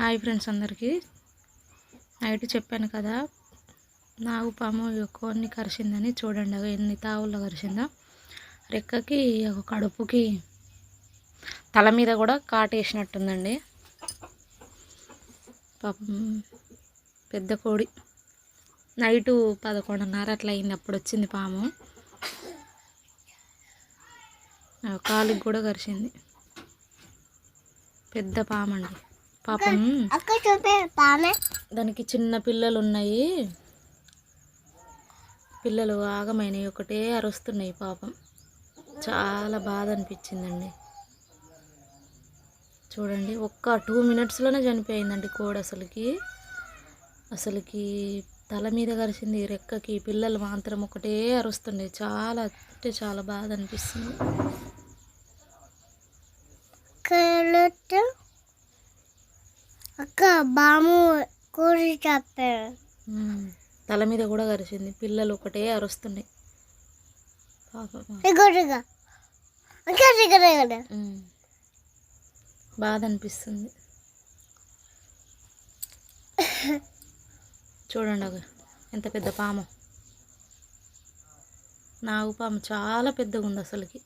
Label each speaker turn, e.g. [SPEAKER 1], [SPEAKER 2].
[SPEAKER 1] Hi friends అందరికీ. Night చెప్పాను కదా నాగుపాము కొన్ని కరిచిందని చూడండి అవి ఎన్ని తావుల్లో కరిచిందో రెక్కకి ఒక కడుపుకి తల మీద కూడా కాటేసినట్టుందండి. పాపం పెద్ద కోడి. నైటు పదకొండున్నర అట్లా అయింది అప్పుడు వచ్చింది పాము. కాలుకి కూడా కరిచింది పెద్ద పాము అండి. పాపం. దానికి చిన్న పిల్లలు ఉన్నాయి పిల్లలు ఆగమైనవి ఒకటే అరుస్తున్నాయి పాపం. చాలా బాధ అనిపించిందండి. చూడండి ఒక్క టూ మినిట్స్లోనే చనిపోయిందండి కోడి అసలుకి. అసలుకి తల మీద కరిచింది రెక్కకి. పిల్లలు మాత్రం ఒకటే అరుస్తున్నాయి. చాలా అంటే చాలా బాధ అనిపిస్తుంది.
[SPEAKER 2] బాము కూరి చెప్పే
[SPEAKER 1] ఉమ్, తల మీద కూడా కరిచింది పిల్లలు ఒకటే అరుస్తున్నాయి. బాధ అనిపిస్తుంది. చూడండి ఒక ఎంత పెద్ద పాము. నాగు పాము చాలా పెద్దగా ఉంది అసలుకి.